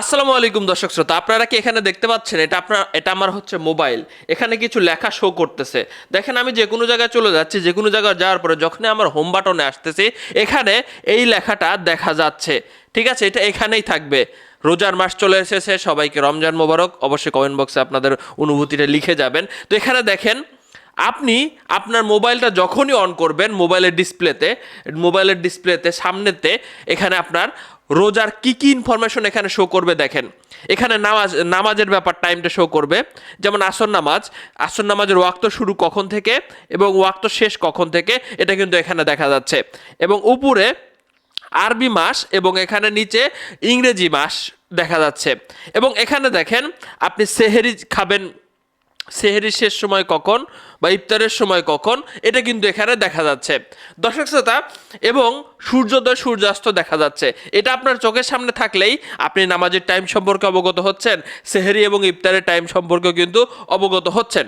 আসসালামু আলাইকুম দর্শক শ্রোতা, আপনারা কি এখানে দেখতে পাচ্ছেন? এটা আপনার, এটা আমার হচ্ছে মোবাইল। এখানে কিছু লেখা শো করতেছে। দেখেন, আমি যে কোনো জায়গায় চলে যাচ্ছি, যে কোনো জায়গায় যাওয়ার পরে যখনই আমার হোম বাটনে আসতেছি, এখানে এই লেখাটা দেখা যাচ্ছে। ঠিক আছে? এটা এখানেই থাকবে। রোজার মাস চলে এসেছে, সবাইকে রমজান মোবারক। অবশ্যই কমেন্ট বক্সে আপনাদের অনুভূতিটা লিখে যাবেন। তো এখানে দেখেন, আপনি আপনার মোবাইলটা যখনই অন করবেন, মোবাইলের ডিসপ্লেতে মোবাইলের ডিসপ্লেতে সামনেতে, এখানে আপনার রোজার কি কি ইনফরমেশন এখানে শো করবে দেখেন। এখানে নামাজ, নামাজের ব্যাপার টাইমটা শো করবে। যেমন আসর নামাজ, আসর নামাজের ওয়াক্ত শুরু কখন থেকে এবং ওয়াক্ত শেষ কখন থেকে, এটা কিন্তু এখানে দেখা যাচ্ছে। এবং উপরে আরবি মাস এবং এখানে নিচে ইংরেজি মাস দেখা যাচ্ছে। এবং এখানে দেখেন, আপনি সেহেরি খাবেন সেহেরির শেষ সময় কখন বা ইফতারের সময় কখন, এটা কিন্তু এখানে দেখা যাচ্ছে। দর্শক শ্রোতা, এবং সূর্যোদয় সূর্যাস্ত দেখা যাচ্ছে। এটা আপনার চোখের সামনে থাকলেই আপনি নামাজের টাইম সম্পর্কে অবগত হচ্ছেন, সেহেরি এবং ইফতারের টাইম সম্পর্কে কিন্তু অবগত হচ্ছেন।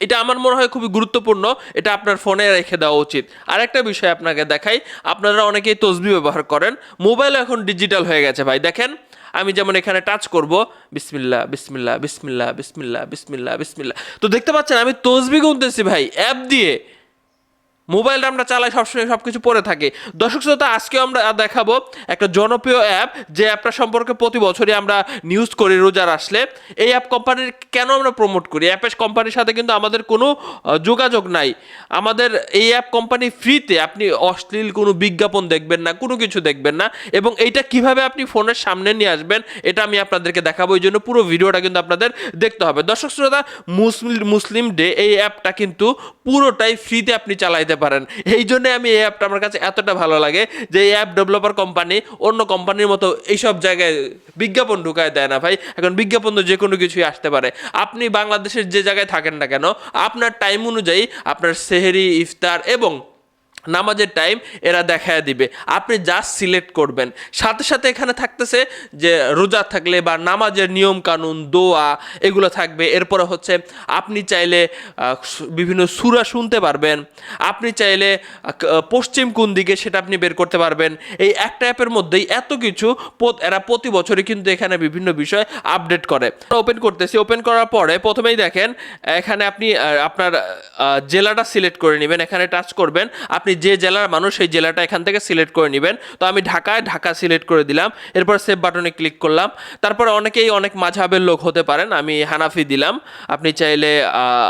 এটা আমার মনে হয় খুবই গুরুত্বপূর্ণ, এটা আপনার ফোনে রেখে দেওয়া উচিত। আরেকটা বিষয় আপনাকে দেখাই, আপনারা অনেকেই তসবি ব্যবহার করেন, মোবাইল এখন ডিজিটাল হয়ে গেছে ভাই। দেখেন আমি যেমন এখানে টাচ করব বিসমিল্লা বিসমিল্লা বিসমিল্লা বিসমিল্লা বিসমিল্লা বিসমিল্লা তো দেখতে পাচ্ছেন, আমি তসবি গুনতেছি ভাই অ্যাপ দিয়ে। মোবাইলটা আমরা চালাই সবসময় সব কিছু পরে থাকি। দর্শক শ্রোতা আজকেও আমরা দেখাবো একটা জনপ্রিয় অ্যাপ যে অ্যাপটা সম্পর্কে প্রতি বছরই আমরা নিউজ করি রোজার আসলে। এই অ্যাপ কোম্পানির কেন আমরা প্রমোট করি? অ্যাপের কোম্পানির সাথে কিন্তু আমাদের কোনো যোগাযোগ নাই। আমাদের এই অ্যাপ কোম্পানি ফ্রিতে আপনি অশ্লীল কোনো বিজ্ঞাপন দেখবেন না, কোনো কিছু দেখবেন না এবং এইটা কীভাবে আপনি ফোনের সামনে নিয়ে আসবেন, এটা আমি আপনাদেরকে দেখাবো। এই জন্য পুরো ভিডিওটা কিন্তু আপনাদের দেখতে হবে। দর্শক শ্রোতা, মুসলিম মুসলিম ডে এই অ্যাপটা কিন্তু পুরোটাই ফ্রিতে আপনি চালাইতে পারেন। এই জন্য আমি এই অ্যাপটা আমার কাছে এতটা ভালো লাগে যে এই অ্যাপ ডেভেলপার কোম্পানি অন্য কোম্পানির মতো এইসব জায়গায় বিজ্ঞাপন ঢুকায় দেয় না ভাই। এখন বিজ্ঞাপন তো যে কোনো কিছুই আসতে পারে। আপনি বাংলাদেশের যে জায়গায় থাকেন না কেন, আপনার টাইম অনুযায়ী আপনার সেহেরি, ইফতার এবং নামাজের টাইম এরা দেখায় দিবে। আপনি জাস্ট সিলেক্ট করবেন। সাথে সাথে এখানে থাকতেছে যে রোজা থাকলে বা নামাজের নিয়ম কানুন, দোয়া এগুলো থাকবে। এরপরে হচ্ছে আপনি চাইলে বিভিন্ন সুরা শুনতে পারবেন। আপনি চাইলে পশ্চিম কোন দিকে সেটা আপনি বের করতে পারবেন। এই একটা অ্যাপের মধ্যেই এত কিছু এরা প্রতি বছরই কিন্তু এখানে বিভিন্ন বিষয় আপডেট করে। ওপেন করতেছি। ওপেন করার পরে প্রথমেই দেখেন, এখানে আপনি আপনার জেলাটা সিলেক্ট করে নেবেন। এখানে টাচ করবেন। আপনি যে জেলার মানুষ সেই জেলাটা এখান থেকে সিলেক্ট করে নেবেন। তো আমি ঢাকায় ঢাকা সিলেক্ট করে দিলাম। এরপর সেভ বাটনে ক্লিক করলাম। তারপর অনেকেই অনেক মাঝাবের লোক হতে পারেন, আমি হানাফি দিলাম। আপনি চাইলে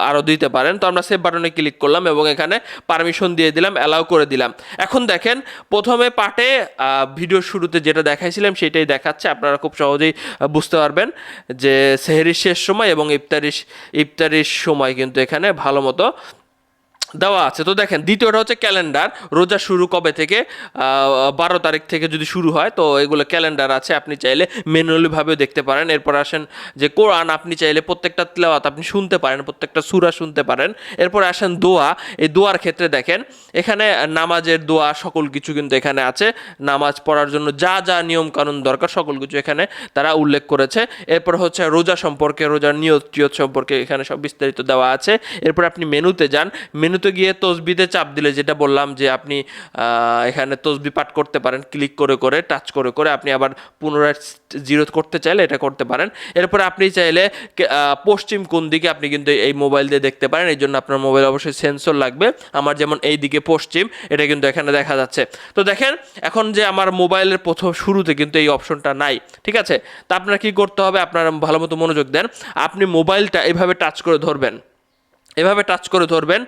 আরও দিতে পারেন। তো আমরা সেভ বাটনে ক্লিক করলাম এবং এখানে পারমিশন দিয়ে দিলাম অ্যালাউ করে দিলাম। এখন দেখেন, প্রথমে পার্টে ভিডিও শুরুতে যেটা দেখাইছিলাম সেটাই দেখাচ্ছে। আপনারা খুব সহজেই বুঝতে পারবেন যে সেহেরির শেষ সময় এবং ইফতারির ইফতারির সময় কিন্তু এখানে ভালো মতো দেওয়া আছে। তো দেখেন, দ্বিতীয়টা হচ্ছে ক্যালেন্ডার। রোজা শুরু কবে থেকে? বারো তারিখ থেকে যদি শুরু হয়, তো এগুলো ক্যালেন্ডার আছে। আপনি চাইলে ম্যানুয়ালিভাবেও দেখতে পারেন। এরপর আসেন যে কোরআন, আপনি চাইলে প্রত্যেকটা তেলাওয়াত আপনি শুনতে পারেন, প্রত্যেকটা সুরা শুনতে পারেন। এরপর আসেন দোয়া। এই দোয়ার ক্ষেত্রে দেখেন, এখানে নামাজের দোয়া সকল কিছু কিন্তু এখানে আছে। নামাজ পড়ার জন্য যা যা নিয়ম কানুন দরকার সকল কিছু এখানে তারা উল্লেখ করেছে। এরপর হচ্ছে রোজা সম্পর্কে, রোজার নিয়ত সম্পর্কে এখানে সব বিস্তারিত দেওয়া আছে। এরপর আপনি মেনুতে যান। মেনুতে গিয়ে তসবিতে চাপ দিলে, যেটা বললাম যে আপনি এখানে তসবি পাঠ করতে পারেন, ক্লিক করে করে, টাচ করে করে আপনি আবার পুনরায় জিরো করতে চাইলে এটা করতে পারেন। এরপর আপনি চাইলে পশ্চিম কোন দিকে আপনি কিন্তু এই মোবাইল দিয়ে দেখতে পারেন, এই জন্য আপনার মোবাইল অবশ্যই সেন্সর লাগবে। আমার যেমন এই দিকে পশ্চিম, এটা কিন্তু এখানে দেখা যাচ্ছে। তো দেখেন, এখন যে আমার মোবাইলের প্রথম শুরুতে কিন্তু এই অপশনটা নাই, ঠিক আছে? তা আপনার কি করতে হবে? আপনার ভালো মতো মনোযোগ দেন। আপনি মোবাইলটা এভাবে টাচ করে ধরবেন। এভাবে টাচ করে ধরবেন।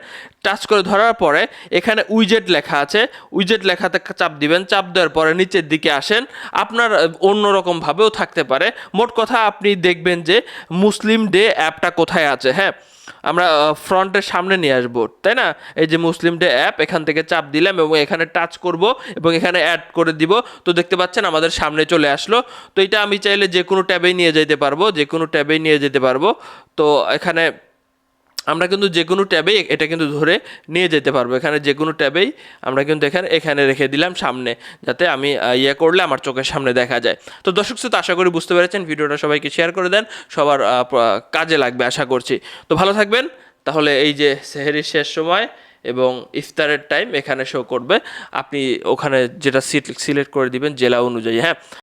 টাচ করে ধরার পরে এখানে উইজেট লেখা আছে। উইজেট লেখাতে চাপ দিবেন। চাপ দেওয়ার পরে নিচের দিকে আসেন। আপনার অন্যরকমভাবেও থাকতে পারে। মোট কথা আপনি দেখবেন যে মুসলিম ডে অ্যাপটা কোথায় আছে হ্যাঁ? আমরা ফ্রন্টের সামনে নিয়ে আসব, তাই না? এই যে মুসলিম ডে অ্যাপ, এখান থেকে চাপ দিলাম এবং এখানে টাচ করব এবং এখানে অ্যাড করে দিব। তো দেখতে পাচ্ছেন আমাদের সামনে চলে আসলো। তো এটা আমি চাইলে যে কোনো ট্যাবেই নিয়ে যেতে পারব, যে কোনো ট্যাবেই নিয়ে যেতে পারব। তো এখানে আমরা কিন্তু যে কোনো ট্যাবেই এটা কিন্তু ধরে নিয়ে যেতে পারব। এখানে যে কোনো ট্যাবেই আমরা কিন্তু এখানে এখানে রেখে দিলাম সামনে, যাতে আমি ইয়ে করলে আমার চোখের সামনে দেখা যায়। তো দর্শক শ্রোতা, আশা করি বুঝতে পেরেছেন, ভিডিওটা সবাইকে শেয়ার করে দেন, সবার কাজে লাগবে আশা করছি। তো ভালো থাকবেন, তাহলে এই যে সেহেরির শেষ সময় এবং ইফতারের টাইম এখানে শো করবে। আপনি ওখানে যেটা সিট, সিলেক্ট করে দিবেন জেলা অনুযায়ী হ্যাঁ?